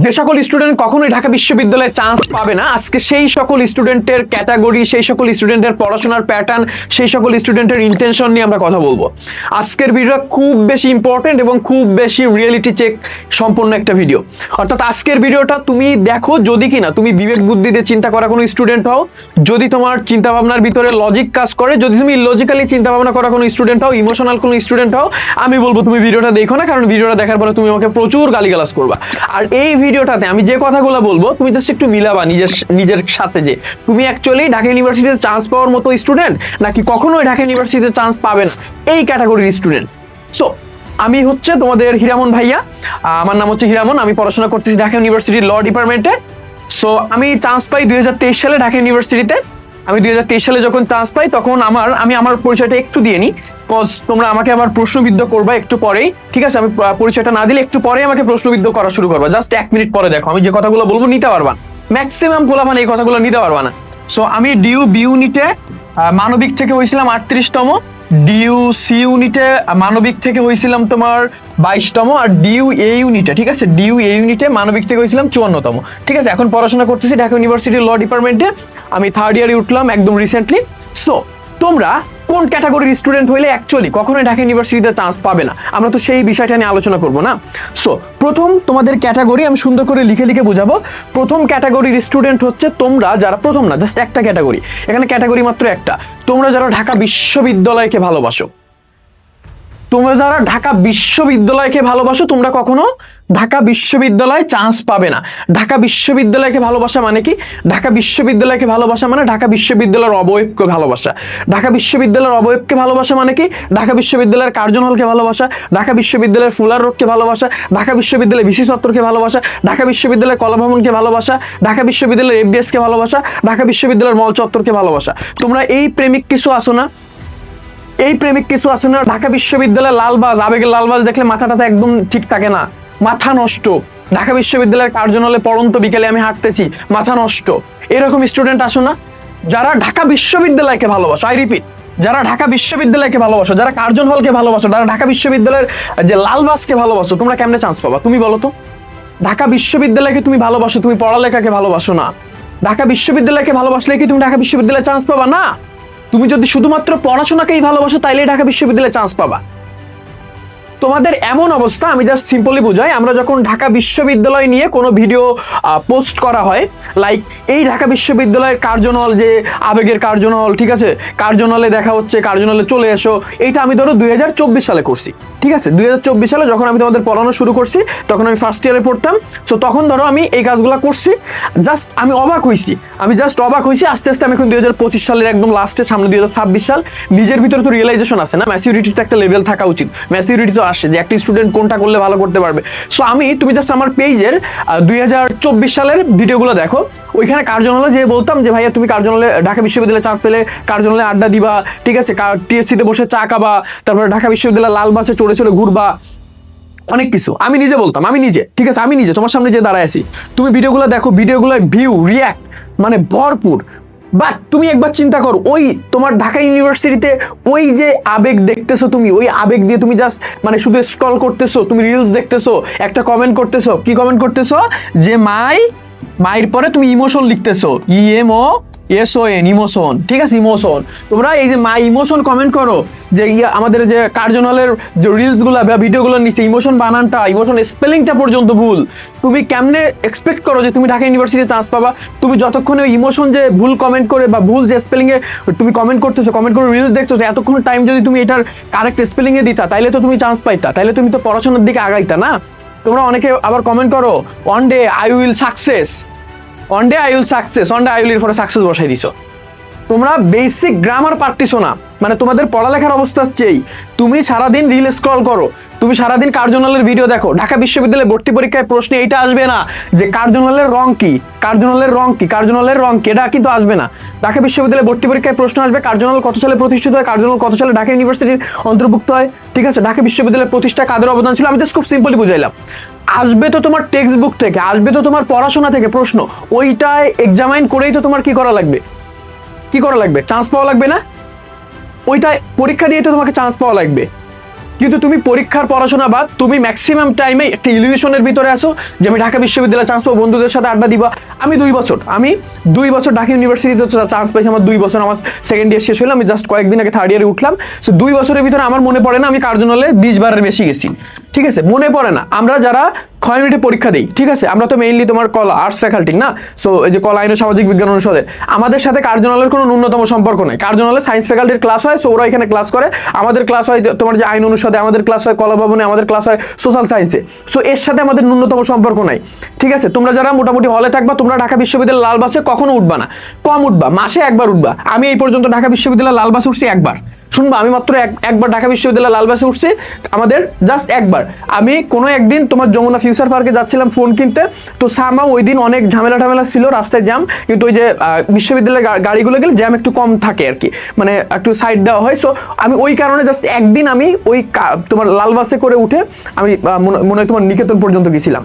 যে সকল স্টুডেন্ট কখনোই ঢাকা বিশ্ববিদ্যালয়ে চান্স পাবে না, আজকে সেই সকল স্টুডেন্টের ক্যাটাগরি সেই সকল স্টুডেন্টের পড়াশোনার প্যাটার্ন সেই সকল স্টুডেন্টের ইন্টেনশন নিয়ে আমরা কথা বলব। আজকের ভিডিওটা খুব বেশি ইম্পর্টেন্ট এবং খুব বেশি রিয়েলিটি চেক সম্পন্ন একটা ভিডিও অর্থাৎ আজকের ভিডিওটা তুমি দেখো যদি কিনা, তুমি বিবেক বুদ্ধি দিয়ে চিন্তা করা কোনো স্টুডেন্ট হও, যদি তোমার চিন্তা ভাবনার ভিতরে লজিক কাজ করে, যদি তুমি লজিক্যালি চিন্তা ভাবনা করা কোনো স্টুডেন্ট হও ইমোশনাল কোনো স্টুডেন্ট হও, আমি বলব তুমি ভিডিওটা দেখো না, কারণ ভিডিওটা দেখার পরে তুমি আমাকে প্রচুর গালিগালাজ করবা। আর এই ভিডিওটাতে আমি যে কথাগুলো বলব, তুমি জাস্ট একটু মিলাবা নিজের নিজের সাথে যে, তুমি অ্যাকচুয়ালি ঢাকা ইউনিভার্সিটিতে চান্স পাওয়ার মতো স্টুডেন্ট নাকি কখনোই ঢাকা ইউনিভার্সিটিতে চান্স পাবে না? এই ক্যাটাগরির স্টুডেন্ট সো আমি হচ্ছে তোমাদের হিরামন ভাইয়া আমার নাম হচ্ছে হিরামন, আমি পড়াশোনা করতেছি ঢাকা ইউনিভার্সিটির ল ডিপার্টমেন্টে সো আমি চান্স পাই দুই হাজার তেইশ সালে ঢাকা ইউনিভার্সিটিতে আমি দুই হাজার তেইশ সালে যখন চান্স পাই, তখন আমার, আমি আমার পরিচয়টা একটু দিয়ে নিই। কজ তোমরা আমাকে আবার প্রশ্নবিদ্ধ করবা একটু পরেই। ঠিক আছে? আমি পরিচয়টা না দিলে একটু পরে আমাকে প্রশ্নবিদ্ধ করা শুরু করবা। জাস্ট এক মিনিট পরে দেখো। আমি যে কথাগুলো বলব নিতে পারবা ম্যাক্সিমাম পোলাপান এই কথাগুলো নিতে পারবা না। সো আমি ডিউ বি ইউনিটে মানবিক থেকে হয়েছিলাম আটত্রিশতম। ডিউ সি ইউনিটে মানবিক থেকে হয়েছিলাম তোমার বাইশতম। আর ডিউ এ ইউনিটে ঠিক আছে? ডিউ এ ইউনিটে মানবিক থেকে হয়েছিলাম চুয়ান্নতম। ঠিক আছে? এখন পড়াশোনা করতেছি ঢাকা ইউনিভার্সিটির ল ডিপার্টমেন্টে আমি থার্ড ইয়ারে উঠলাম একদম রিসেন্টলি সো তোমরা কোন ক্যাটাগরির স্টুডেন্ট হইলে অ্যাকচুয়ালি কখনো ঢাকা ইউনিভার্সিটিতে চান্স পাবে না? আমরা তো সেই বিষয়টা নিয়ে আলোচনা করব না? সো প্রথম তোমাদের ক্যাটাগরি আমি সুন্দর করে লিখে লিখে বোঝাবো। প্রথম ক্যাটাগরির স্টুডেন্ট হচ্ছে তোমরা যারা, প্রথম না জাস্ট একটা ক্যাটাগরি। এখানে ক্যাটাগরি মাত্র একটা। তোমরা যারা ঢাকা বিশ্ববিদ্যালয়কে ভালোবাসো তোমরা যারা ঢাকা বিশ্ববিদ্যালয়কে ভালোবাসো, তোমরা কখনো ঢাকা বিশ্ববিদ্যালয়ে চান্স পাবে না। ঢাকা বিশ্ববিদ্যালয়কে ভালোবাসা মানে কি? ঢাকা বিশ্ববিদ্যালয়কে ভালোবাসা মানে ঢাকা বিশ্ববিদ্যালয়ের অবয়বকে ভালোবাসা। ঢাকা বিশ্ববিদ্যালয়ের অবয়বকে ভালোবাসা মানে কি? ঢাকা বিশ্ববিদ্যালয়ের কার্জন হলকে ভালোবাসা, ঢাকা বিশ্ববিদ্যালয়ের ফুলার রোডকে ভালোবাসা, ঢাকা বিশ্ববিদ্যালয়ের ভিসি চত্বরকে ভালোবাসা, ঢাকা বিশ্ববিদ্যালয়ের কলাভবনকে ভালোবাসা, ঢাকা বিশ্ববিদ্যালয়ের এফবিএসকে ভালোবাসা, ঢাকা বিশ্ববিদ্যালয়ের মল চত্বরকে ভালোবাসা। তোমরা এই প্রেমিক কিছু আসো না? এই প্রেমিক কিছু আছে না, ঢাকা বিশ্ববিদ্যালয়ের লালবাজ, আবেগের লালবাজ দেখলে মাথাটা তো একদম ঠিক থাকে না। মাথা নষ্ট। ঢাকা বিশ্ববিদ্যালয়ের কার্জনালে পড়ন্ত বিকেলে আমি হাঁটতেছি, মাথা নষ্ট। এরকম স্টুডেন্ট আসো না। যারা ঢাকা বিশ্ববিদ্যালয়কে ভালোবাসো আই রিপিট যারা ঢাকা বিশ্ববিদ্যালয়কে ভালোবাসো, যারা কার্জন হলকে ভালোবাসো, যারা ঢাকা বিশ্ববিদ্যালয়ের যে লালবাসকে ভালোবাসো, তোমরা কেমনে চান্স পাবা? তুমি বলো তো। ঢাকা বিশ্ববিদ্যালয়কে তুমি ভালোবাসো, তুমি পড়ালেখাকে ভালোবাসো না। ঢাকা বিশ্ববিদ্যালয়কে ভালোবাসলে কি তুমি ঢাকা বিশ্ববিদ্যালয়ে চান্স পাবা? না। তুমি যদি শুধুমাত্র পড়াশোনাকেই ভালোবাসো তাইলে ঢাকা বিশ্ববিদ্যালয়ে চান্স পাবা। তোমাদের এমন অবস্থা, আমি জাস্ট সিম্পলি বুঝাই, আমরা যখন ঢাকা বিশ্ববিদ্যালয় নিয়ে কোনো ভিডিও পোস্ট করা হয় লাইক এই ঢাকা বিশ্ববিদ্যালয়ের কার্জনল যে আবেগের কার্জনল ঠিক আছে? কার্জনলে দেখা হচ্ছে কার্জনলে চলে এসো, এইটা আমি ধরো দুই হাজার চব্বিশ সালে করছি, ঠিক আছে? দুই হাজার চব্বিশ সালে যখন আমি তোমাদের পড়ানো শুরু করছি, তখন আমি ফার্স্ট ইয়ারে পড়তাম সো তখন ধরো আমি এই কাজগুলো করছি জাস্ট আমি অবাক হয়েছি আমি জাস্ট অবাক হয়েছি আস্তে আস্তে আমি এখন দুই হাজার পঁচিশ সালের একদম লাস্টে সামনে দুই হাজার ছাব্বিশ সাল, নিজের ভিতরে তো রিয়েলাইজেশন আছে না ম্যাসিউরিটির একটা লেভেল থাকা উচিত ম্যাসিউরিটি তো আসে যে একটি স্টুডেন্ট কোনটা করলে ভালো করতে পারবে। সো আমি, তুমি জাস্ট আমার পেজের দুই হাজার চব্বিশ সালের ভিডিওগুলো দেখো। ওইখানে কার্জনালে যে বলতাম যে, ভাইয়া, তুমি কার্জনালে ঢাকা বিশ্ববিদ্যালয়ে চান্স পেলে কার্জনালে আড্ডা দিবা, ঠিক আছে? টিএসসিতে বসে চা খাবা, তারপরে ঢাকা বিশ্ববিদ্যালয়ে লাল বাসে চড়ে চড়ে ঘুরবা। অনেক কিছু। আমি নিজে বলতাম, আমি নিজে, ঠিক আছে? আমি নিজে, তোমার সামনে যে দাঁড়ায় আছি। তুমি ভিডিওগুলো দেখো ভিডিওগুলো ভিউ রিয়াক্ট মানে ভরপুর। বাট তুমি একবার চিন্তা করো, ওই তোমার ঢাকা ইউনিভার্সিটিতে ওই যে আবেগ দেখতেছো তুমি, ওই আবেগ দিয়ে তুমি জাস্ট মানে শুধু স্ক্রল করতেছো, তুমি রিলস দেখতেছো, একটা কমেন্ট করতেছো, কি কমেন্ট করতেছো? যে মাই মায়ের পরে তুমি emotion লিখতেছো E M O S O N emotion ঠিক আছে ইমোশন তোমরা এই যে মা ইমোশন কমেন্ট করো যে আমাদের যে কার্জনালের যে রিলসগুলো বা ভিডিওগুলো নিচ্ছে ইমোশন বানানটা ইমোশন স্পেলিংটা পর্যন্ত ভুল। তুমি কেমনে এক্সপেক্ট করো যে তুমি ঢাকা ইউনিভার্সিটিতে চান্স পাবা? তুমি যতক্ষণ ইমোশন যে ভুল কমেন্ট করে বা ভুল যে স্পেলিংয়ে তুমি কমেন্ট করতেছো কমেন্ট করে রিলস দেখতেছো এতক্ষণ টাইম যদি তুমি এটার কারেক্ট স্পেলিংয়ে দিতা, তাইলে তো তুমি চান্স পাইতা, তাইলে তুমি তো পড়াশোনার দিকে আগাইতা না? তোমরা অনেকে আবার কমেন্ট করো one day I will success one day I will success one day I will পরে সাকসেস বসাই দিছো। তোমরা বেসিক গ্রামার পারতিছো না। মানে তোমাদের পড়ালেখার অবস্থা এই। তুমি সারাদিন রিল স্ক্রল করো। তুমি সারাদিন কার্জনালের ভিডিও দেখো। ঢাকা বিশ্ববিদ্যালয়ে ভর্তি পরীক্ষায় প্রশ্নে এইটা আসবে না যে কার্জনালের রং কি? কার্জনালের রং কি? কার্জনালের রং কি? এটা কিন্তু আসবে না। ঢাকা বিশ্ববিদ্যালয়ে ভর্তি পরীক্ষায় প্রশ্ন আসবে কার্জনাল কত সালে প্রতিষ্ঠিত হয়? কার্জনাল কত সালে ঢাকা ইউনিভার্সিটির অন্তর্ভুক্ত হয়? ঠিক আছে, ঢাকা বিশ্ববিদ্যালয়ের প্রতিষ্ঠা কাদের অবদান ছিল? আমি জাস্ট খুব সিম্পলি বুঝাইলাম। আসবে তো তোমার টেক্সট বুক থেকে, আসবে তো তোমার পড়াশোনা থেকে প্রশ্ন, ওইটায় এক্সামাইন করেই তো তোমার কি করা লাগবে? কি করা লাগবে? চান্স পাওয়া লাগবে না? ওইটায় পরীক্ষা দিয়ে তো তোমাকে চান্স পাওয়া লাগবে। কিন্তু তুমি পরীক্ষার পড়াশোনা বাদ, তুমি ম্যাক্সিমাম টাইমে একটা ইলিউশনের ভিতরে আসো যে আমি ঢাকা বিশ্ববিদ্যালয়ে চান্স পাবো, বন্ধুদের সাথে আড্ডা দিবা। আমি দুই বছর, আমি দুই বছর ঢাকা ইউনিভার্সিটিতে চান্স পাইছি আমার দুই বছর আমার সেকেন্ড ইয়ার শেষ হলো আমি জাস্ট কয়েকদিন আগে থার্ড ইয়ারে উঠলাম। সো দুই বছরের ভিতরে আমার মনে পড়ে না আমি কার্জনালে বিশ বারের বেশি গেছি। ঠিক আছে? মনে পড়ে না। আমরা যারা ক্ষয় মিনিটে পরীক্ষা দিই, ঠিক আছে? আমরা তো মেইনলি তোমার কলা আর্টস ফ্যাকাল্টি না? সো এই যে কলা আইন সামাজিক বিজ্ঞান অনুষদের আমাদের সাথে কার্জনালের কোনো ন্যূনতম সম্পর্ক নাই। কার্জনালে সায়েন্স ফ্যাকাল্টির ক্লাস হয় সো ওরা এখানে ক্লাস করে। আমাদের ক্লাস হয় তোমার যে আইন অনুষদে, আমাদের ক্লাস হয় কলা ভবনে আমাদের ক্লাস হয় সোশ্যাল সায়েন্সে সো এর সাথে আমাদের ন্যূনতম সম্পর্ক নাই। ঠিক আছে? তোমরা যারা মোটামুটি হলে থাকবা, তোমরা ঢাকা বিশ্ববিদ্যালয়ের লাল বাসে কখনো উঠবা না। কম উঠবা, মাসে একবার উঠবা। আমি এই পর্যন্ত ঢাকা বিশ্ববিদ্যালয়ের লাল বাস উঠছি একবার। শুনবা, আমি মাত্র এক একবার ঢাকা বিশ্ববিদ্যালয় লাল বাসে উঠছি, আমাদের জাস্ট একবার। আমি কোনো একদিন তোমার যমুনা ফিউচার পার্কে যাচ্ছিলাম ফোন কিনতে, তো সামা ওই দিন অনেক ঝামেলা ঝামেলা ছিল, রাস্তায় জ্যাম কিন্তু ওই যে বিশ্ববিদ্যালয়ের গাড়িগুলো গেলে জ্যাম একটু কম থাকে আর কি মানে একটু সাইড দেওয়া হয়। সো আমি ওই কারণে জাস্ট একদিন আমি ওই তোমার লালবাসে করে উঠে আমি মনে হয় তোমার নিকেতন পর্যন্ত গেছিলাম।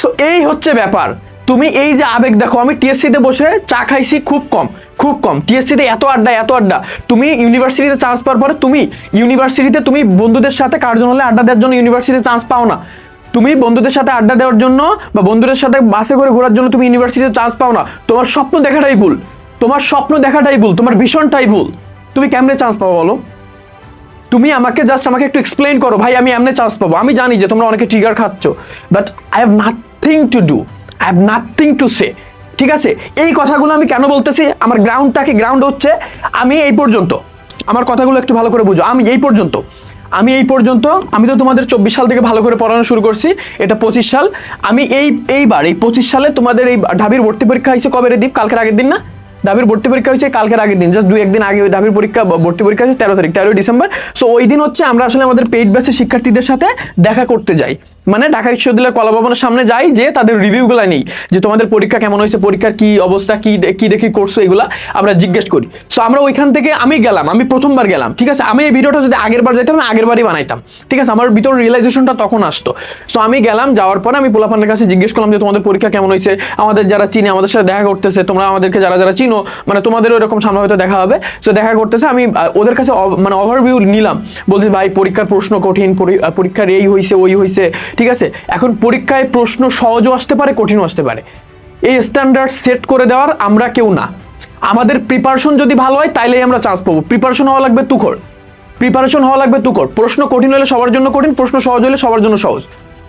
সো এই হচ্ছে ব্যাপার। তুমি এই যে আবেগ দেখো, আমি টিএসসিতে বসে চা খাইছি খুব কম খুব কম। টিএসসিতে এত আড্ডা এত আড্ডা। তুমি ইউনিভার্সিটিতে চান্স পাওয়ার পরে তুমি ইউনিভার্সিটিতে তুমি বন্ধুদের সাথে কার্জন হলে আড্ডা দেওয়ার জন্য ইউনিভার্সিটিতে চান্স পাও না। তুমি বন্ধুদের সাথে আড্ডা দেওয়ার জন্য বা বন্ধুদের সাথে বাসে করে ঘোরার জন্য তুমি ইউনিভার্সিটিতে চান্স পাও না। তোমার স্বপ্ন দেখাটাই ভুল। তোমার স্বপ্ন দেখাটাই ভুল। তোমার ভীষণটাই ভুল। তুমি কেমনে চান্স পাবো বলো? তুমি আমাকে জাস্ট আমাকে একটু এক্সপ্লেইন করো। ভাই, আমি এমনি চান্স পাবো। আমি জানি যে তোমরা অনেকে ট্রিগার খাচ্ছ but I have nothing to do I have nothing to say ঠিক আছে? এই কথাগুলো আমি কেন বলতেছি? আমার গ্রাউন্ডটাকে গ্রাউন্ড হচ্ছে আমি এই পর্যন্ত। আমার কথাগুলো একটু ভালো করে বুঝো। আমি এই পর্যন্ত। আমি এই পর্যন্ত। আমি তো তোমাদের চব্বিশ সাল থেকে ভালো করে পড়ানো শুরু করছি। এটা পঁচিশ সাল। আমি এই, এইবার, এই পঁচিশ সালে তোমাদের এই ঢাবির ভর্তি পরীক্ষা হয়েছে কবে রে দীপ? কালকের আগের দিন না? ডাবির ভর্তি পরীক্ষা হয়েছে কালকের আগের দিন। জাস্ট দু একদিন আগে ওই ডাবির পরীক্ষা ভর্তি পরীক্ষা আছে তেরো তারিখ, তেরোই ডিসেম্বর। সো ওই দিন হচ্ছে আমরা আসলে আমাদের পেইড ব্যাচের শিক্ষার্থীদের সাথে দেখা করতে যাই। মানে ঢাকা বিশ্ববিদ্যালয়ের কলা ভবনের সামনে যাই, যে তাদের রিভিউগুলো নেই, যে তোমাদের পরীক্ষা কেমন হয়েছে, পরীক্ষার কি অবস্থা, কি কি দেখি করছ, এগুলা আমরা জিজ্ঞেস করি। সো আমরা ওইখান থেকে আমি গেলাম, আমি প্রথমবার গেলাম, ঠিক আছে? আমি এই ভিডিওটা যদি আগের বার যাইতাম, আমি আগের বারই বানাইতাম, ঠিক আছে? আমার ভিতর রিয়েলাইজেশনটা তখন আসতো। সো আমি গেলাম, যাওয়ার পরে আমি পোলাপানের কাছে জিজ্ঞেস করলাম যে, তোমাদের পরীক্ষা কেমন হয়েছে? আমাদের যারা চিনে, আমাদের সাথে দেখা করতেছে, তোমরা আমাদেরকে যারা যারা চিনো মানে তোমাদেরও এরকম সামনে হয়তো দেখা হবে। সো দেখা করতেছে, আমি ওদের কাছে মানে ওভারভিউ নিলাম। বলছি, ভাই, পরীক্ষার প্রশ্ন কঠিন, পরি- পরীক্ষার এই হয়েছে ওই হয়েছে ঠিক আছে? এখন পরীক্ষায় প্রশ্ন সহজও আসতে পারে, কঠিনও আসতে পারে। এই স্ট্যান্ডার্ড সেট করে দেওয়ার আমরা কেউ না। আমাদের প্রিপারেশন যদি ভালো হয়, তাইলেই আমরা চান্স পাবো। প্রিপারেশন হওয়া লাগবে তুখর। প্রিপারেশন হওয়া লাগবে তুকর প্রশ্ন কঠিন হলে সবার জন্য কঠিন, প্রশ্ন সহজ হলে সবার জন্য সহজ।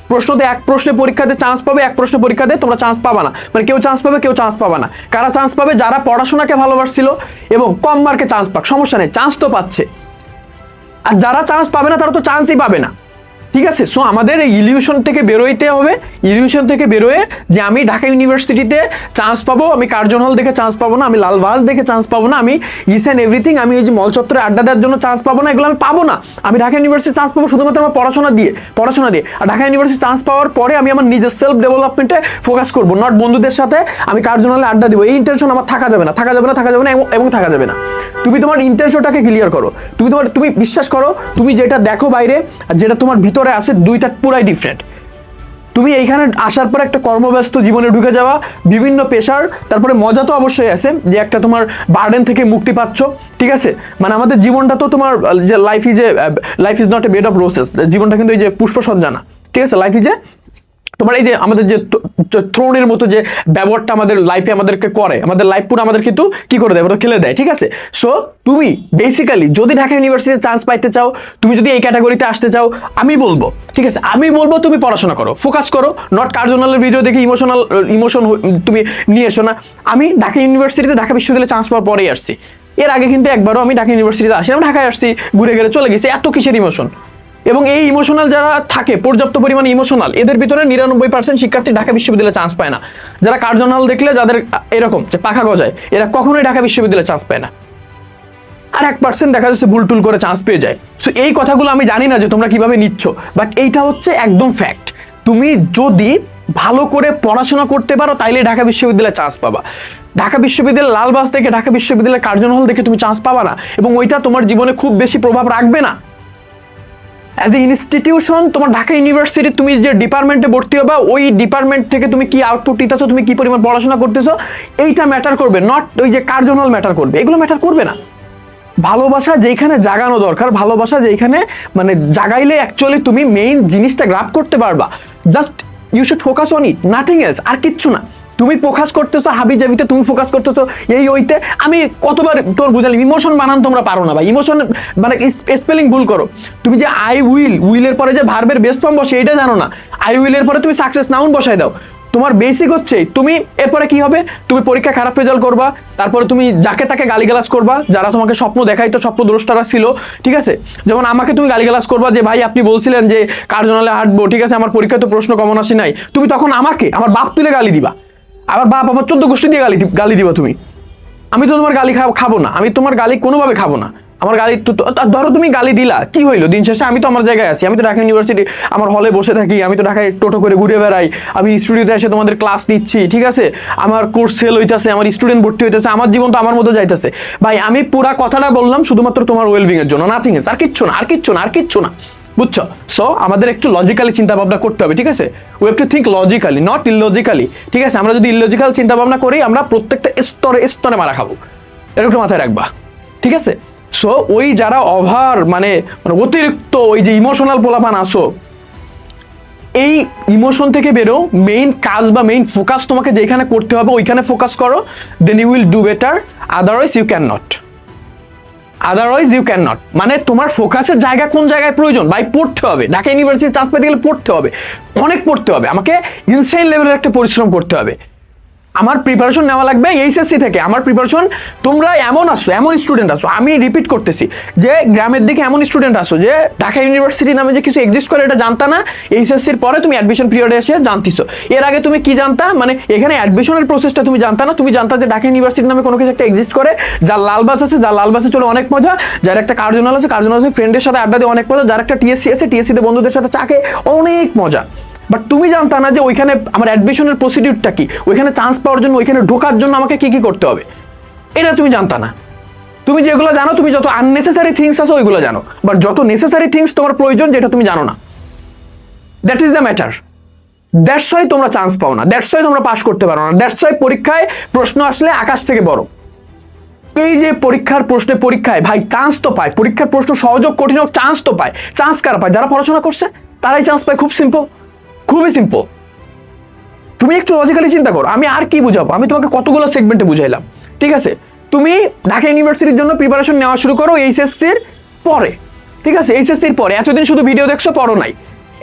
প্রশ্নতে এক প্রশ্নে পরীক্ষাতে চান্স পাবে, এক প্রশ্নে পরীক্ষাতে তোমরা চান্স পাবা না। মানে কেউ চান্স পাবে, কেউ চান্স পাবে না। কারা চান্স পাবে? যারা পড়াশোনাকে ভালোবাসছিল এবং কম মার্কে চান্স পাক। সমস্যা নেই চান্স তো পাচ্ছে। আর যারা চান্স পাবে না, তারা তো চান্সই পাবে না। ঠিক আছে? সো আমাদের এই ইলিউশন থেকে বেরোইতে হবে। ইলিউশন থেকে বেরোয় যে আমি ঢাকা ইউনিভার্সিটিতে চান্স পাবো, আমি কার্জন হল দেখে চান্স পাবো না, আমি লালবাস দেখে চান্স পাবো না, আমি ইস অ্যান্ড এভরিথিং আমি ওই যে মলচত্বরে আড্ডা দেওয়ার জন্য চান্স পাবো না, এগুলো আমি পাবো না। আমি ঢাকা ইউনিভার্সিটি চান্স পাবো শুধুমাত্র আমার পড়াশোনা দিয়ে পড়াশোনা দিয়ে। আর ঢাকা ইউনিভার্সিটি চান্স পাওয়ার পরে আমি আমার নিজের সেলফ ডেভেলপমেন্টে ফোকাস করব নট বন্ধুদের সাথে আমি কার্জন হলে আড্ডা দিব। এই ইন্টেনশন আমার থাকা যাবে না, থাকা যাবে না, থাকা যাবে না এবং থাকা যাবে না। তুমি তোমার ইন্টেনশনটাকে ক্লিয়ার করো। তুমি তোমার, তুমি বিশ্বাস করো, তুমি যেটা দেখো বাইরে আর যেটা তোমার ভিতরে আছে দুইটা পুরাই ডিফারেন্ট তুমি এইখানে আসার পর একটা কর্মব্যস্ত জীবনে ঢুকে যাওয়া বিভিন্ন পেশার, তারপরে মজা তো অবশ্যই আছে যে একটা তোমার বার্ডেন থেকে মুক্তি পাচ্ছ, ঠিক আছে? মানে আমাদের জীবনটা তো তোমার, যে life is a life is not a bed of roses জীবনটা কিন্তু এই যে পুষ্পসজ্জা না, ঠিক আছে? লাইফ ইজ এ তোমার এই যে আমাদের যে থ্রোনের মতো যে ব্যবহারটা আমাদের লাইফে আমাদেরকে করে, আমাদের লাইফ পুরো আমাদের কিন্তু কি করে দেয়? খেলে দেয়, ঠিক আছে? সো তুমি বেসিক্যালি যদি ঢাকা ইউনিভার্সিটিতে চান্স পাইতে চাও, তুমি যদি এই ক্যাটাগরিতে আসতে চাও, আমি বলব, ঠিক আছে? আমি বলব তুমি পড়াশোনা করো ফোকাস করো নট কার্জনালের ভিডিও দেখে ইমোশনাল ইমোশন তুমি নিয়ে এসো না। আমি ঢাকা ইউনিভার্সিটিতে ঢাকা বিশ্ববিদ্যালয়ে চান্স পাওয়ার পরেই আসছি। এর আগে কিন্তু একবারও আমি ঢাকা ইউনিভার্সিটিতে আসি, আমি ঢাকায় আসছি, ঘুরে গেলে চলে গেছি, এত কিসের ইমোশন এবং এই ইমোশনাল যারা থাকে, পর্যাপ্ত পরিমাণে ইমোশনাল এদের ভিতরে নিরানব্বই পার্সেন্ট শিক্ষার্থী ঢাকা বিশ্ববিদ্যালয়ে চান্স পায় না। যারা কার্জনাল দেখলে যাদের এরকম যে পাখা গজায়, এরা কখনোই ঢাকা বিশ্ববিদ্যালয়ে চান্স পায় না। আর এক পার্সেন্ট দেখা যাচ্ছে বুলটুল করে চান্স পেয়ে যায়। তো এই কথাগুলো আমি জানি না যে তোমরা কীভাবে নিচ্ছ বাট এইটা হচ্ছে একদম ফ্যাক্ট তুমি যদি ভালো করে পড়াশোনা করতে পারো, তাইলে ঢাকা বিশ্ববিদ্যালয়ে চান্স পাবা। ঢাকা বিশ্ববিদ্যালয় লালবাস থেকে ঢাকা বিশ্ববিদ্যালয় কার্জন হল দেখে তুমি চান্স পাবা না, এবং ওইটা তোমার জীবনে খুব বেশি প্রভাব রাখবে না। অ্যাজ এ ইনস্টিটিউশন তোমার ঢাকা ইউনিভার্সিটি তুমি যে ডিপার্টমেন্টে ভর্তি হবা, ওই ডিপার্টমেন্ট থেকে তুমি কি আউটপুট নিতেছো, তুমি কি পরিমাণ পড়াশোনা করতেছো, এইটা ম্যাটার করবে নট ওই যে কার্জনাল ম্যাটার করবে। এগুলো ম্যাটার করবে না। ভালোবাসা যেখানে জাগানো দরকার, ভালোবাসা যেখানে মানে জাগাইলে অ্যাকচুয়ালি তুমি মেইন জিনিসটা গ্রাফ করতে পারবা। Just you should focus on it nothing else আর কিচ্ছু না। তুমি ফোকাস করতেছো হাবি জাবিতে তুমি ফোকাস করতেছো, এই ওইতে। আমি কতবার তোর বুঝালি ইমোশন বানান তোমরা পারো না ভাই। ইমোশন মানে স্পেলিং ভুল করো। তুমি যে আই উইল উইলের পরে যে ভার্বের বেস ফর্ম বসে, এটা জানো না। আই উইলের পরে তুমি সাকসেস নাউন বসাই দাও। তোমার বেসিক হচ্ছে, তুমি এরপরে কি হবে? তুমি পরীক্ষা খারাপ রেজাল্ট করবা, তারপরে তুমি যাকে তাকে গালিগালাজ করবা, যারা তোমাকে স্বপ্ন দেখাইতো স্বপ্ন দ্রষ্টারা ছিল, ঠিক আছে? যেমন আমাকে তুমি গালিগালাজ করবা যে, ভাই, আপনি বলছিলেন যে, কার জনালে হাঁটবো? ঠিক আছে, আমার পরীক্ষায় তো প্রশ্ন কমন আসে নাই। তুমি তখন আমাকে, আমার বাপ তুলে গালি দিবা। আবার বাপ আমার চোদ্দ গোষ্ঠী দিয়ে গালি গালি দিবা তুমি। আমি তো তোমার গালি খাব না। আমি তোমার গালি কোনোভাবে খাব না। আমার গালি ধরো তুমি গালি দিলা, কি হইল? দিন শেষে আমি তো আমার জায়গায় আছি। আমি তো ঢাকা ইউনিভার্সিটি, আমার হলে বসে থাকি। আমি তো ঢাকায় টোটো করে ঘুরে বেড়াই। আমি স্টুডিওতে এসে তোমাদের ক্লাস নিচ্ছি, ঠিক আছে? আমার কোর্স সেল হইতেছে, আমার স্টুডেন্ট ভর্তি হইতেছে, আমার জীবন তো আমার মতো যাইতেছে। ভাই, আমি পুরা কথাটা বললাম শুধুমাত্র তোমার ওয়েলবিং এর জন্য। নাথিং এস আর কিচ্ছু না, আর কিচ্ছু না, আর কিচ্ছু না। বুঝছ? সো আমাদের একটু লজিক্যালি চিন্তা ভাবনা করতে হবে, ঠিক আছে? We have to think logically not illogically ঠিক আছে? আমরা যদি ইললজিক্যাল চিন্তা ভাবনা করি, আমরা প্রত্যেকটা স্তরে স্তরে মারা খাব। এটা একটু মাথায় রাখবা, ঠিক আছে? সো ওই যারা ওভার মানে মানে অতিরিক্ত ওই যে ইমোশনাল পোলাপান আসো, এই ইমোশন থেকে বেরো মেইন কাজ বা মেইন ফোকাস তোমাকে যেখানে করতে হবে, ওইখানে ফোকাস করো then you will do better otherwise you can not otherwise you can not মানে তোমার ফোকাসের জায়গা কোন জায়গায় প্রয়োজন? ভাই পড়তে হবে। ঢাকা ইউনিভার্সিটি চান্স পেতে গেলে পড়তে হবে। অনেক পড়তে হবে। আমাকে ইনসাইন লেভেলের একটা পরিশ্রম করতে হবে। আমার প্রিপারেশন নেওয়া লাগবে এইচএসসি থেকে। আমার প্রিপারেশন তোমরা এমন আসো এমন স্টুডেন্ট আসো আমি রিপিট করতেছি, যে গ্রামের দিকে এমন স্টুডেন্ট আসো যে ঢাকা ইউনিভার্সিটি নামে যে কিছু এক্সিস্ট করে, এটা জানতা না এইচএসসির পরে তুমি অ্যাডমিশন পিরিয়ডে এসে জানতিছো। এর আগে তুমি কি জানতা? মানে এখানে অ্যাডমিশনের প্রসেসটা তুমি জানতা না, তুমি জানতা যে ঢাকা ইউনিভার্সিটি নামে কোনো কিছু একটা এক্সিস্ট করে, যার লাল বাস আছে, যার লাল বাসে চলে অনেক মজা, যার একটা কার্জনাল আছে কার্জনাল আছে ফ্রেন্ডের সাথে আড্ডা দিয়ে অনেক মজা, যার একটা টিএসসি আছে টিএসসিতে বন্ধুদের সাথে চাকে অনেক মজা। বাট তুমি জানতা না যে ওইখানে আমার অ্যাডমিশনের প্রসিডিউরটা কি? ওইখানে চান্স পাওয়ার জন্য, ওইখানে ঢোকার জন্য আমাকে কি কি করতে হবে? এটা তুমি জানতা না। তুমি যেগুলো জানো, তুমি যত আননেসেসারি থিংস আছে, ওইগুলো জানো। বাট যত নেসেসারি থিংস তোমার প্রয়োজন, যেটা তুমি জানো না। That is the matter that's তোমরা চান্স পাও না। দ্যাটস তোমরা পাস করতে পারো না। দ্যাটস পরীক্ষায় প্রশ্ন আসলে আকাশ থেকে বড়। এই যে পরীক্ষার প্রশ্নে পরীক্ষায়, ভাই চান্স তো পায়। পরীক্ষার প্রশ্ন সহযোগ কঠিন হোক চান্স তো পায়। চান্স কারা পায়? যারা পড়াশোনা করছে, তারাই চান্স পায়। খুব সিম্পল খুবই সিম্পল তুমি একটু লজিক্যালি চিন্তা করো, আমি আর কি বুঝাবো? আমি তোমাকে কতগুলো সেগমেন্টে বুঝাইলাম, ঠিক আছে? তুমি ঢাকা ইউনিভার্সিটির জন্য প্রিপারেশন নেওয়া শুরু করো এইচএসসির পরে, ঠিক আছে? এইচএসসির পরে। এতদিন শুধু ভিডিও দেখছ, পড়ো নাই।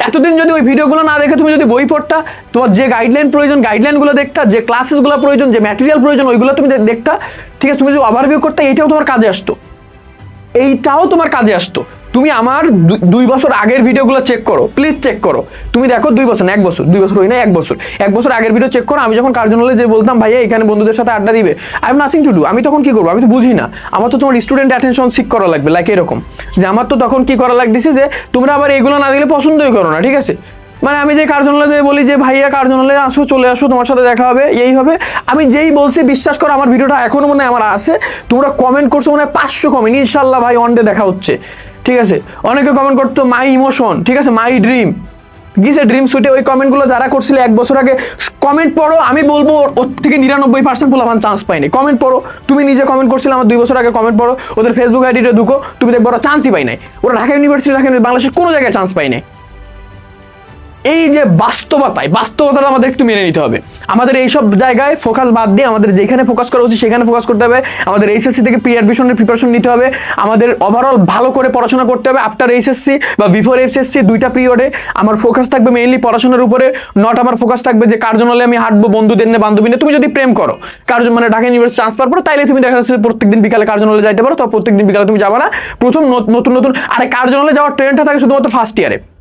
এতদিন যদি ওই ভিডিওগুলো না দেখে তুমি যদি বই পড়তা, তোমার যে গাইডলাইন প্রয়োজন গাইডলাইনগুলো দেখতা, যে ক্লাসেসগুলো প্রয়োজন, যে ম্যাটেরিয়াল প্রয়োজন, ওইগুলো তুমি দেখতা, ঠিক আছে? তুমি যদি ওভারভিউ করতে, এইটাও তোমার কাজে আসতো। এইটাও তোমার কাজে আসতো। তুমি আমার দুই বছর আগের ভিডিওগুলো চেক করো প্লিজ চেক করো। তুমি দেখো দুই বছর এক বছর, দুই বছর হই না, এক বছর। এক বছর আগের ভিডিও চেক করো, আমি যখন কার্জনালে যে বলতাম, ভাইয়া, এখানে বন্ধুদের সাথে আড্ডা দিবে? I am nothing to do আমি তখন কি করব? আমি তো বুঝি না। আমার তো তোমার স্টুডেন্ট অ্যাটেনশন সিক করা লাগবে লাইক এরকম। যে আমার তো তখন কি করা লাগতেছে যে, তোমরা আবার এগুলো না দিলে পছন্দই করো না, ঠিক আছে? মানে আমি যে কার্জনালে যে বলি যে, ভাইয়া কার্জনালে আসো, চলে আসো, তোমার সাথে দেখা হবে, এই হবে। আমি যেই বলছি, বিশ্বাস করো, আমার ভিডিওটা এখনও মনে হয় আমার আছে। তোমরা কমেন্ট করছ, মনে হয় পাঁচশো কমেন্ট ইনশাল্লাহ ভাই ওয়ান ডে দেখা হচ্ছে। ঠিক আছে? অনেকে কমেন্ট করতো মাই ইমোশন ঠিক আছে? মাই ড্রিম গিয়েছে ড্রিম সুইটে ওই কমেন্টগুলো যারা করছিল এক বছর আগে কমেন্ট পড়ো, আমি বলব, ওর থেকে নিরানব্বই পার্সেন্ট পোলাভান চান্স পাইনি কমেন্ট পড়ো, তুমি নিজে কমেন্ট করছিলে, আমার দুই বছর আগে কমেন্ট পড়ো, ওদের ফেসবুক আইডিটা ঢুকো, তুমি দেখব ওরা চান্সই পাই নাই। ওরা ঢাকা ইউনিভার্সিটি ঢাকা বাংলাদেশের কোনো জায়গায় চান্স পাই নাই। এই যে বাস্তবতায়, বাস্তবতাটা আমাদের একটু মেনে নিতে হবে। আমাদের এইসব জায়গায় ফোকাস বাদ দিয়ে আমাদের যেখানে ফোকাস করা উচিত সেখানে ফোকাস করতে হবে। আমাদের এইচএসসি থেকে প্রি অ্যাডমিশনের প্রিপারেশন নিতে হবে। আমাদের ওভারঅল ভালো করে পড়াশোনা করতে হবে আফটার এইচএসসি বা বিফোর এইচএসসি দুইটা পিরিয়ডে আমার ফোকাস থাকবে মেইনলি পড়াশোনার উপরে নট আমার ফোকাস থাকবে যে কার জন্য আমি হাঁটবো বন্ধুদের নিয়ে, বান্ধবী নিয়ে। তুমি যদি প্রেম করো কার জন্য মানে ঢাকা ইউনিভার্সিটি চান্স পাওয়ার পর, তাইলে তুমি দেখা যাচ্ছে প্রত্যেকদিন বিকালে কার জন্য হলে যাইতে পারো, তো প্রত্যেকদিন বিকালে তুমি যাবে না। প্রথম নত- নতুন নতুন, আরে কার জন্য যাওয়ার ট্রেনটা থাকে শুধুমাত্র ফার্স্ট ইয়ারে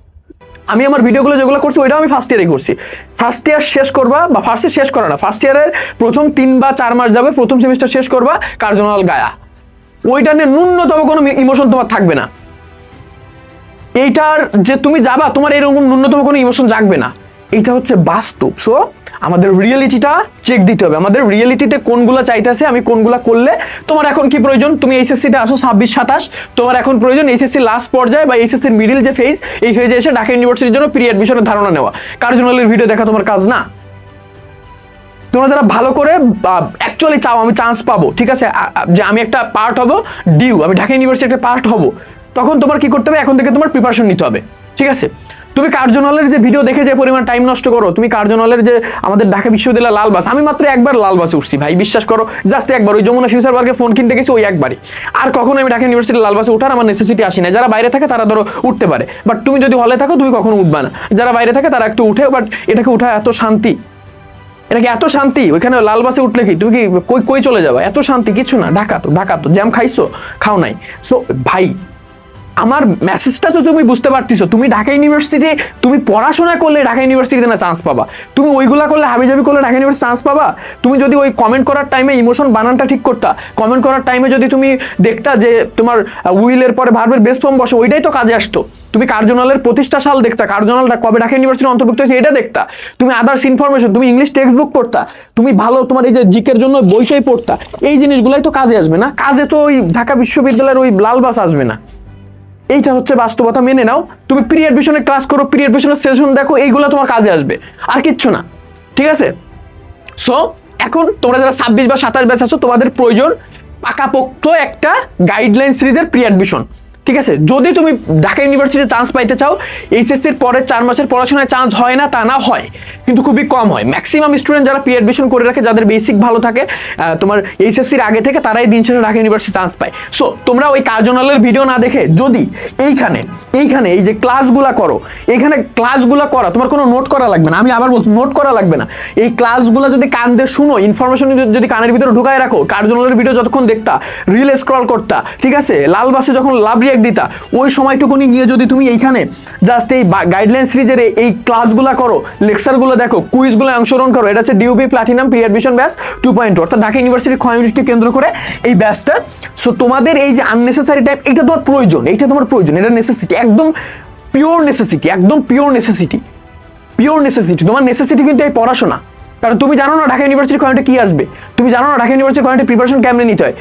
আমি আমার ভিডিওগুলো যেগুলো করছি, ওইটাও আমি ফার্স্ট ইয়ারে করছি। ফার্স্ট ইয়ার শেষ করবা বা ফার্স্ট ইয়ার শেষ করা না ফার্স্ট ইয়ারের প্রথম তিন বা চার মাস যাবে, প্রথম সেমিস্টার শেষ করবা কার্জনাল গায়া। ওইটা নিয়ে ন্যূনতম কোনো ইমোশন তোমার থাকবে না। এইটার যে তুমি যাবা, তোমার এরকম ন্যূনতম কোনো ইমোশন জাগবে না। এইটা হচ্ছে বাস্তব। সো আমাদের রিয়েলিটিটা চেক দিতে হবে। আমাদের রিয়েলিটিতে কোনগুলো চাইতেছে, আমি কোনগুলো করলে তোমার এখন কি প্রয়োজন? তুমি এইচএসসিতে আসো ছাব্বিশ, সাতাশ, তোমার এখন প্রয়োজন এইচএসসি লাস্ট পর্যায়ে বা এইচএসসির মিডিল যে ফেজ এই ফেজে এসে ঢাকা ইউনিভার্সিটির জন্য প্রি অ্যাডমিশনের ধারণা নেওয়া। কার কার্জনালের ভিডিও দেখা তোমার কাজ না। তোমরা যারা ভালো করে অ্যাকচুয়ালি চাও, আমি চান্স পাবো, ঠিক আছে? যে আমি একটা পার্ট হব ডিউ আমি ঢাকা ইউনিভার্সিটি একটা পার্ট হব। তখন তোমার কি করতে হবে? এখন থেকে তোমার প্রিপারেশন নিতে হবে, ঠিক আছে? তুমি কার্জনালের যে ভিডিও দেখে যে পরিমাণ টাইম নষ্ট করো, তুমি কার্জনালের যে আমাদের ঢাকা বিশ্ববিদ্যালয় লাল বাস, আমি মাত্র একবার লাল বাসে উঠছি ভাই, বিশ্বাস করো জাস্ট একবার, ওই যমুনা ফিউচার পার্কে ফোন কিনতে গেছি, ওই একবারই। আর কখনো আমি ঢাকা ইউনিভার্সিটি লাল বাসে ওঠার আমার নেসেসিটি আসি না যারা বাইরে থাকে তারা ধরো উঠতে পারে। বাট তুমি যদি হলে থাকো, তুমি কখনো উঠবা না। যারা বাইরে থাকে তারা একটু উঠে বাট এটাকে উঠা এত শান্তি। এটা কি এত শান্তি, ওইখানে লাল বাসে উঠলে কি? তুমি কি কই কই চলে যাবে? এত শান্তি, কিছু না, ঢাকা তো ঢাকা তো, জ্যাম খাইছো, খাও নাই। সো ভাই আমার মেসেজটা তো তুমি বুঝতে পারতেছো। তুমি ঢাকা ইউনিভার্সিটি তুমি পড়াশোনা করলে ঢাকা ইউনিভার্সিটিতে না চান্স পাবা। তুমি ওইগুলা করলে হাবিজাবি করলে ঢাকা ইউনিভার্সিটি চান্স পাবা। তুমি যদি ওই কমেন্ট করার টাইমে ইমোশন বানানটা ঠিক করতা কমেন্ট করার টাইমে যদি তুমি দেখতা যে তোমার উইলের পরে ভার্বের বেস্ট ফর্ম বসে, ওইটাই তো কাজে আসতো। তুমি কার্জনালের প্রতিষ্ঠা সাল দেখতা কার্জনালটা কবে ঢাকা ইউনিভার্সিটি অন্তর্ভুক্ত হয়েছে এটা দেখতা। তুমি আদার্স ইনফরমেশন তুমি ইংলিশ টেক্সট বুক পড়তা, তুমি ভালো তোমার এই যে জিকের জন্য বইটাই পড়তা, এই জিনিসগুলাই তো কাজে আসবে না। কাজে তো ওই ঢাকা বিশ্ববিদ্যালয়ের ওই লাল বাস আসবে না। এইটা হচ্ছে বাস্তবতা, মেনে নাও। তুমি প্রি অ্যাডমিশনের ক্লাস করো প্রি অ্যাডমিশনের সেশন দেখো, এইগুলো তোমার কাজে আসবে। আর কিচ্ছু না। ঠিক আছে? সো এখন তোমরা যারা ছাব্বিশ বা সাতাশ ব্যাচ আছো, তোমাদের প্রয়োজন পাকাপোক্ত একটা গাইডলাইন সিরিজের প্রি অ্যাডমিশন ঠিক আছে? যদি তুমি ঢাকা ইউনিভার্সিটিতে চান্স পাইতে চাও এইচএসসির পরে চার মাসের পড়াশোনায় চান্স হয় না, তা না হয়, কিন্তু খুবই কম হয়। ম্যাক্সিমাম স্টুডেন্ট যারা প্রি অ্যাডমিশন করে রাখে, যাদের বেসিক ভালো থাকে তোমার এইচএসসির আগে থেকে তারাই দিন শেষে ঢাকা ইউনিভার্সিটি চান্স পায়। সো তোমরা ওই কার্জনালের ভিডিও না দেখে, যদি এইখানে এইখানে এই যে ক্লাসগুলা করো, এইখানে ক্লাসগুলা করা, তোমার কোনো নোট করা লাগবে না। আমি আবার বলছি নোট করা লাগবে না। এই ক্লাসগুলো যদি কান দিয়ে শুনো ইনফরমেশন যদি কানের ভিতরে ঢুকায় রাখো কার্জনালের ভিডিও যতক্ষণ দেখতা রিল স্ক্রল করতা, ঠিক আছে? লাল বাসে যখন লাভ রিয়াক্ট দিতা। ওই সময়টুকুনি নিয়ে যদি তুমি এইখানে জাস্ট এই গাইডলাইন সিরিজের এই ক্লাসগুলো করো লেকচারগুলো দেখো কুইজগুলো অংশগ্রহণ করো, এটা হচ্ছে D U B platinum pre admission batch two point অর্থাৎ ঢাকা ইউনিভার্সিটির কমিউনিটিকে কেন্দ্র করে এই ব্যাচটা সো তোমাদের এই যে আননেসেসারি টাইপ এটা তোমার প্রয়োজন, এইটা তোমার প্রয়োজন, এটা নেসেসিটি একদম পিওর নেসেসিটি একদম পিওর নেসেসিটি পিওর নেসেসিটি তোমার নেসেসিটি কিন্তু এই পড়াশোনা। কারণ তুমি জানো না ঢাকা ইউনিভার্সিটি কয়েনটা কি আসবে। তুমি জানো না ঢাকা ইউনিভার্সিটি কয়েনটা প্রিপারেশন কেমনে নিতে হয়।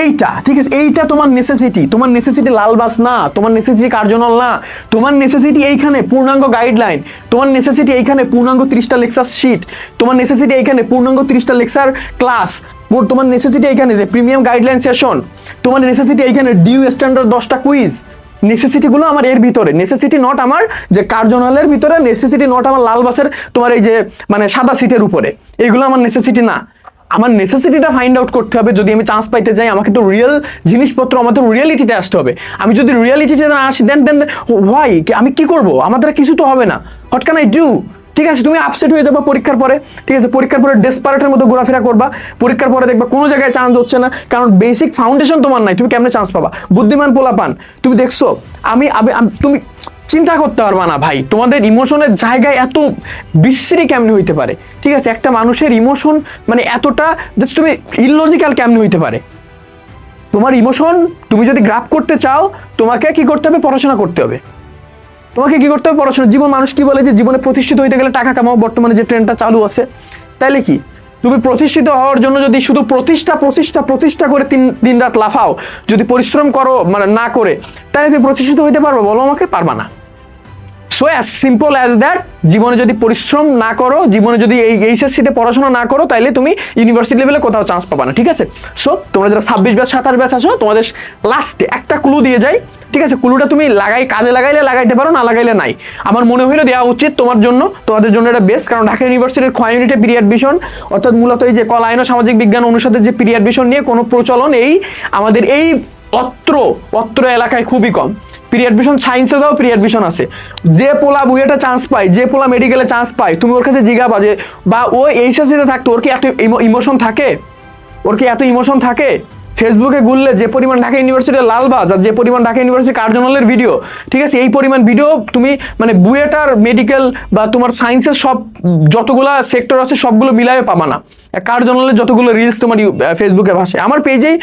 এইটা, ঠিক আছে? এইটা তোমার নেসেসিটি তোমার নেসেসিটি লাল বাস না, তোমার নেসেসিটি কার্জনাল না। তোমার নেসেসিটি এইখানে পূর্ণাঙ্গ গাইডলাইন তোমার নেসেসিটি এইখানে পূর্ণাঙ্গ তিরিশটা লেকচার শিট তোমার নেসেসিটি এইখানে পূর্ণাঙ্গ তিরিশটা লেকচার ক্লাস তোমার নেসেসিটি এইখানে যে প্রিমিয়াম গাইডলাইন সেশন তোমার নেসেসিটি এইখানে ডিউ স্ট্যান্ডার্ড দশটা কুইজ নেসেসিটিগুলো আমার এর ভিতরে নেসেসিটি নট আমার যে কার্জনালের ভিতরে নেসেসিটি নট আমার লাল বাসের তোমার এই যে মানে সাদা সিটের উপরে। এইগুলো আমার নেসেসিটি না। আমার নেসেসিটিটা ফাইন্ড আউট করতে হবে, যদি আমি চান্স পাইতে যাই, আমাকে তো রিয়েল জিনিসপত্র আমাদের রিয়েলিটিতে আসতে হবে। আমি যদি রিয়েলিটিতে না আসি দেন দেন হোয়াই আমি কি করব? আমার দ্বারা কিছু তো হবে না। হোয়াট ক্যান আই ডু ঠিক আছে, তুমি আপসেট হয়ে যাবা পরীক্ষার পরে। ঠিক আছে, পরীক্ষার পরে ডেসপারেটের মতো ঘোরাফেরা করবা। পরীক্ষার পরে দেখবা কোনো জায়গায় চান্স হচ্ছে না। কারণ বেসিক ফাউন্ডেশন তোমার নাই, তুমি কেমনে চান্স পাবা? বুদ্ধিমান পোলা পান তুমি দেখছ আমি- আমি- তুমি চিন্তা করতে পারবা না ভাই। তোমাদের ইমোশনের জায়গায় এত বিশ্রী কেমনে হইতে পারে? ঠিক আছে, একটা মানুষের ইমোশন মানে এতটা জাস্ট তুমি ইললজিক্যাল কেমনে হইতে পারে? তোমার ইমোশন তুমি যদি গ্রাফ করতে চাও, তোমাকে কি করতে হবে? পড়াশোনা করতে হবে। তোমাকে কি করতে হবে? পড়াশোনা। জীবন মানুষ কি বলে যে জীবনে প্রতিষ্ঠিত হইতে গেলে টাকা কামাও, বর্তমানে যে ট্রেনটা চালু আছে। তাইলে কি? তুমি প্রতিষ্ঠিত হওয়ার জন্য যদি শুধু প্রতিষ্ঠা প্রতিষ্ঠা প্রতিষ্ঠা করে তিন দিন রাত লাফাও, যদি পরিশ্রম করো মানে না করে তাহলে তুমি প্রতিষ্ঠিত হইতে পারবে? বলো আমাকে, পারবা না। So as simple as that জীবনে যদি পরিশ্রম না করো, জীবনে যদি এই এইচএসসিতে পড়াশোনা না করো তাহলে তুমি ইউনিভার্সিটি লেভেলে কোথাও চান্স পাবা না, ঠিক আছে? সো তোমরা যারা ছাব্বিশ ব্যাচ সাতাশ ব্যাচ আসো তোমাদের লাস্টে একটা ক্লু দিয়ে যাই, ঠিক আছে? ক্লুটা তুমি লাগাই, কাজে লাগাইলে লাগাইতে পারো, না লাগাইলে নাই। আমার মনে হইল দেওয়া উচিত তোমার জন্য, তোমাদের জন্য এটা বেস্ট কারণ ঢাকা ইউনিভার্সিটির ক্ষয় ইউনিটে প্রি অ্যাডমিশন অর্থাৎ মূলত এই যে কলা, আইন সামাজিক বিজ্ঞান অনুষদের যে পিরিয়ড অ্যাডমিশন নিয়ে কোনো প্রচলন এই আমাদের এই অত্র অত্র এলাকায় খুবই কম। প্রি অ্যাডমিশন সায়েন্সে যাও প্রি অ্যাডমিশন আছে। যে পোলা বুয়েটা চান্স পায়, যে পোলা মেডিকেলে চান্স পায়, তুমি ওর কাছে জিগাবা যে, বা ও এইচএসসিতে থাকতো, ওর কি এত ইমোশন থাকে? ওর কি এত ইমোশন থাকে? ফেসবুকে গুললে যে পরিমাণ ঢাকা ইউনিভার্সিটির লালবাজ আর যে পরিমাণ ঢাকা ইউনিভার্সিটি কার্জনালের ভিডিও ঠিক আছে? এই পরিমাণ ভিডিও তুমি মানে বুয়েটার মেডিকেল বা তোমার সায়েন্সের সব যতগুলা সেক্টর আছে, সবগুলো মিলায়ে পাবা না। কার্জনালের যতগুলো রিলস তোমার ফেসবুকে ভাসে। আমার পেজেই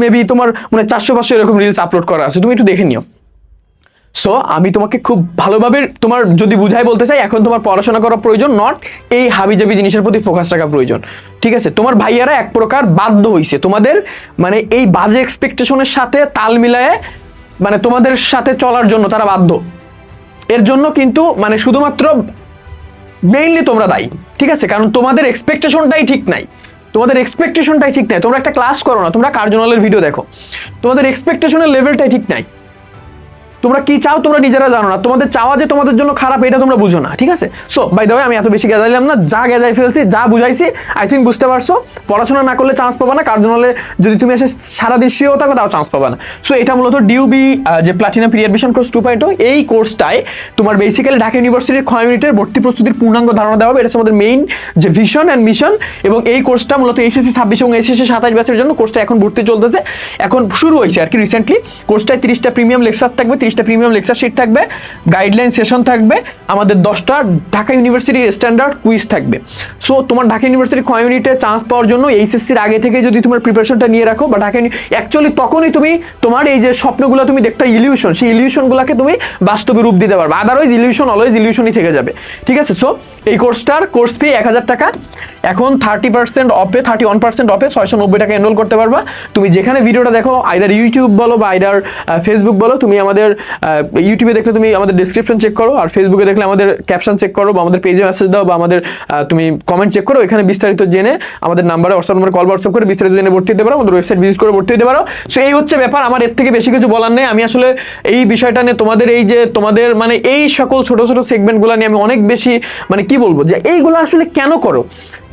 মেবি তোমার মানে চারশো পাঁচশো এরকম রিলস আপলোড করা আছে। তুমি একটু দেখে নিও। সো আমি তোমাকে খুব ভালোভাবে তোমার যদি বুঝাই বলতে চাই, এখন তোমার পড়াশোনা করা প্রয়োজন নট এই হাবিজাবি জিনিসের প্রতি ফোকাস রাখা প্রয়োজন। ঠিক আছে? তোমার ভাইয়ারা এক প্রকার বাধ্য হয়েছে তোমাদের মানে এই বাজে এক্সপেকটেশনের সাথে তাল মিলায়ে মানে তোমাদের সাথে চলার জন্য তারা বাধ্য। এর জন্য কিন্তু মানে শুধুমাত্র মেইনলি তোমরা দায়ী। ঠিক আছে? কারণ তোমাদের এক্সপেকটেশনটাই ঠিক নাই। তোমাদের এক্সপেকটেশনটাই ঠিক নাই। তোমরা একটা ক্লাস করো না, তোমরা কার্জনালের ভিডিও দেখো। তোমাদের এক্সপেকটেশনের লেভেলটাই ঠিক নাই। তোমরা কি চাও তোমরা নিজেরা জানো না। তোমাদের চাওয়া যে তোমাদের জন্য খারাপ, এটা তোমরা বুঝো না, ঠিক আছে? সো বাই দ্য আমি এত বেশি গেজাইলাম না, যা গেজাই ফেলছি, যা বুঝাইছি আই থিঙ্ক বুঝতে পারছ। পড়াশোনা না করলে চান্স পাবা না কার্জনালে যদি তুমি এসে সারাদিন শিও থাকো, তাও চান্স পাবা না। সো এটা মূলত ডিউবি যে platinum pre admission course two point এই কোর্সটায় তোমার বেসিক্যালি ঢাকা ইউনিভার্সিটির ক্ষয় মিনিটের ভর্তি প্রস্তুতির পূর্ণাঙ্গ ধারণা দেওয়া হবে। এটা আমাদের মেইন যে ভিশন অ্যান্ড মিশন এবং এই কোর্সটা মূলত এসএসসি ছাব্বিশ এবং এসএসসি সাতাশ ব্যাচের জন্য কোর্সটা এখন ভর্তি চলতেছে। এখন শুরু হয়েছে আর কি রিসেন্টলি কোর্সটায় তিরিশটা প্রিমিয়াম লেকচার থাকবে তিরিশটা প্রিমিয়াম লেকচার শিট থাকবে গাইডলাইন সেশন থাকবে, আমাদের দশটা ঢাকা ইউনিভার্সিটি স্ট্যান্ডার্ড কুইজ থাকবে। সো তোমার ঢাকা ইউনিভার্সিটি ইউনিটে চান্স পাওয়ার জন্য এইচএসসির আগে থেকে যদি তোমার প্রিপারেশনটা নিয়ে রাখো বা ঢাকা অ্যাকচুয়ালি তখনই তুমি তোমার এই যে স্বপ্নগুলো তুমি দেখতে ইলিউশন সেই ইলিউশনগুলোকে তুমি বাস্তবে রূপ দিতে পারবে। আদারওয়াইজ ইলিউশন অলওয়েজ ইলিউশনই থেকে যাবে। ঠিক আছে? সো এই কোর্সটার কোর্স ফি এক হাজার টাকা। এখন থার্টি পার্সেন্ট অফে থার্টি ওয়ান পার্সেন্ট অফে ছয়শো নব্বই টাকা এনরোল করতে পারবা। তুমি যেখানে ভিডিওটা দেখো আইদার ইউটিউব বলো বা আইদার ফেসবুক বলো, তুমি আমাদের ইউটিউবে দেখলে তুমি আমাদের ডিসক্রিপশন চেক করো, আর ফেসবুকে দেখলে আমাদের ক্যাপশন চেক করো, বা আমাদের পেজে মেসেজ দাও, বা আমাদের তুমি কমেন্ট চেক করো, এখানে বিস্তারিত জেনে আমাদের নাম্বারে হোয়াটসঅ্যাপ নম্বরে কল হোয়াটসঅ্যাপ করে বিস্তারিত জেনে ভর্তি হতে পারো, আমাদের ওয়েবসাইট ভিজিট করে ভর্তি হতে পারো। সো এই হচ্ছে ব্যাপার, আমার এর থেকে বেশি কিছু বলার নেই। আমি আসলে এই বিষয়টা নিয়ে তোমাদের এই যে তোমাদের মানে এই সকল ছোট ছোট সেগমেন্টগুলো নিয়ে আমি অনেক বেশি মানে কি বলব, যে এইগুলো আসলে কেন করো?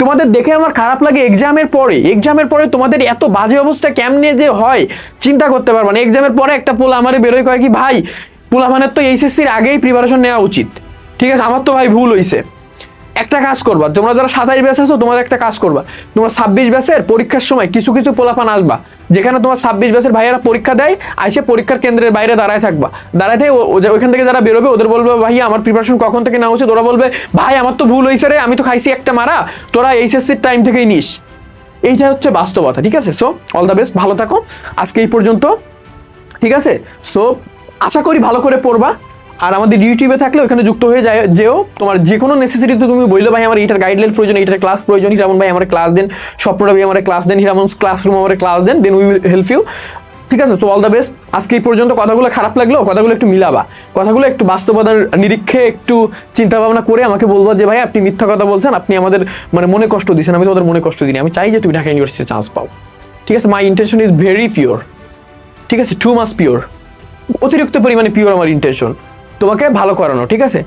তোমাদের দেখে আমার খারাপ লাগে এক্সামের পরে। এক্সামের পরে তোমাদের এত বাজে অবস্থা কেমনে যে হয়, চিন্তা করতে পারবা না। এক্সামের পরে একটা পোলা আমারে বেরোয় কয় কি, ভাই পোলা মানে তো এইচএসসির আগেই প্রিপারেশন নেওয়া উচিত। ঠিক আছে, আমার তো ভাই ভুল হয়েছে একটা কাজ করবা, তোমরা যারা সাতাইশ ব্যাচ আছো তোমার একটা কাজ করবা। তোমরা ছাব্বিশ ব্যাচের পরীক্ষার সময় কিছু কিছু পোলাপান আসবা, যেখানে তোমার ছাব্বিশ ব্যাচের ভাইয়েরা পরীক্ষা দেয়, আইসে পরীক্ষার কেন্দ্রের বাইরে দাঁড়ায় থাকবা। দাঁড়ায় থেকে ওইখান থেকে যারা বেরোবে, ওদের বলবে, ভাই, আমার প্রিপারেশন কখন থেকে না উচিত ওরা বলবে, ভাই, আমার তো ভুল হয়েছে রে, আমি তো খাইছি একটা মারা, তোরা এইচএসসির টাইম থেকেই নিস। এইটা হচ্ছে বাস্তবতা, ঠিক আছে? সো অল দ্য বেস্ট ভালো থাকো। আজকে এই পর্যন্ত, ঠিক আছে? সো আশা করি ভালো করে পড়বা। আর আমাদের ইউটিউবে থাকলে ওখানে যুক্ত হয়ে যায় যেও। তোমার যে কোনো নেসেসিটি তো তুমি বললে, ভাই, আমার এইটার গাইডলাইন প্রয়োজন, এইটার ক্লাস প্রয়োজন, হিরামন ভাই, আমার ক্লাস দেন। স্বপ্নটা ভাই, আমার ক্লাস দেন, হিরামন ক্লাসরুম আমার class then then we will help you ঠিক আছে তো অল দ্য বেস্ট আজকে এই পর্যন্ত কথাগুলো খারাপ লাগল, কথাগুলো একটু মিলাবা। কথাগুলো একটু বাস্তবতার নিরীক্ষে একটু চিন্তা ভাবনা করে আমাকে বলব যে, ভাই, আপনি মিথ্যা কথা বলছেন, আপনি আমাদের মানে মনে কষ্ট দিয়েছেন আমি তোমাদের মনে কষ্ট দিই আমি চাই যে তুমি ঢাকা ইউনিভার্সিটি চান্স পাও। ঠিক আছে my intention is very pure ঠিক আছে টু মাস পিওর অতিরিক্ত পরিমাণে পিওর আমার ইন্টেনশন তোমাকে ভালো করানো, ঠিক আছে?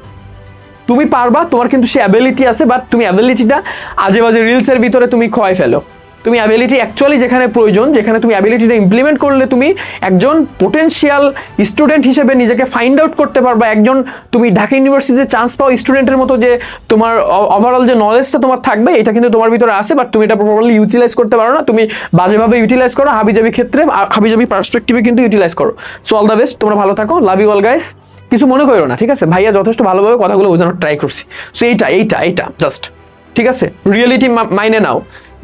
তুমি পারবা, তোমার কিন্তু সে অ্যাবিলিটি আছে বাট তুমি অ্যাবিলিটিটা আজে বাজে রিলসের ভিতরে তুমি খোয়াই ফেলো। তুমি অ্যাবিলিটি অ্যাকচুয়ালি যেখানে প্রয়োজন, যেখানে তুমি অ্যাবিলিটিটা ইমপ্লিমেন্ট করলে তুমি একজন পোটেনশিয়াল স্টুডেন্ট হিসেবে নিজেকে ফাইন্ড আউট করতে পারবা, একজন তুমি ঢাকা ইউনিভার্সিটিতে চান্স পাও স্টুডেন্টের মতো যে তোমার ওভারঅল যে নলেজটা তোমার থাকবে, এটা কিন্তু তোমার ভিতরে আছে বাট তুমি এটা প্রপারলি ইউটিলাইজ করতে পারো না। তুমি বাজেভাবে ইউটিলাইজ করো, হাবিজাবি ক্ষেত্রে হাবিজাবি পার্সপেক্টিভে কিন্তু ইউটিলাইজ করো। সো অল দ্য বেস্ট তোমরা ভালো থাকো লাভ ইউ অল গাইস কিছু মনে করো না, ঠিক আছে? ভাইয়া যথেষ্ট ভালোভাবে কথাগুলো বোঝানোর ট্রাই করছি। সো এইটা এইটা এইটা জাস্ট ঠিক আছে? রিয়েলিটি মাইনে নাও।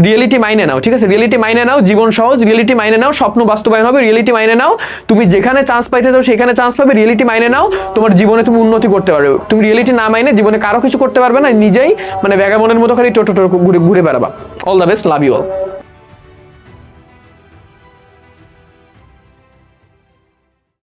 রিয়েলিটি মাইনে নাও, ঠিক আছে? রিয়েলিটি মাইনে নাও, জীবন সহজ। রিয়েলিটি মাইনে নাও, স্বপ্ন বাস্তবায়ন হবে। রিয়েলিটি মাইনে নাও, তুমি যেখানে চান্স পাইতে চাও সেখানে চান্স পাবে। রিয়েলিটি মাইনে নাও, তোমার জীবনে তুমি উন্নতি করতে পারবে। তুমি রিয়েলিটি না মাইনে জীবনে কারও কিছু করতে পারবে না, নিজেই মানে ব্যাগামনের মতো খালি টোটো টোটো ঘুরে ঘুরে বেড়াবা। All the best love you all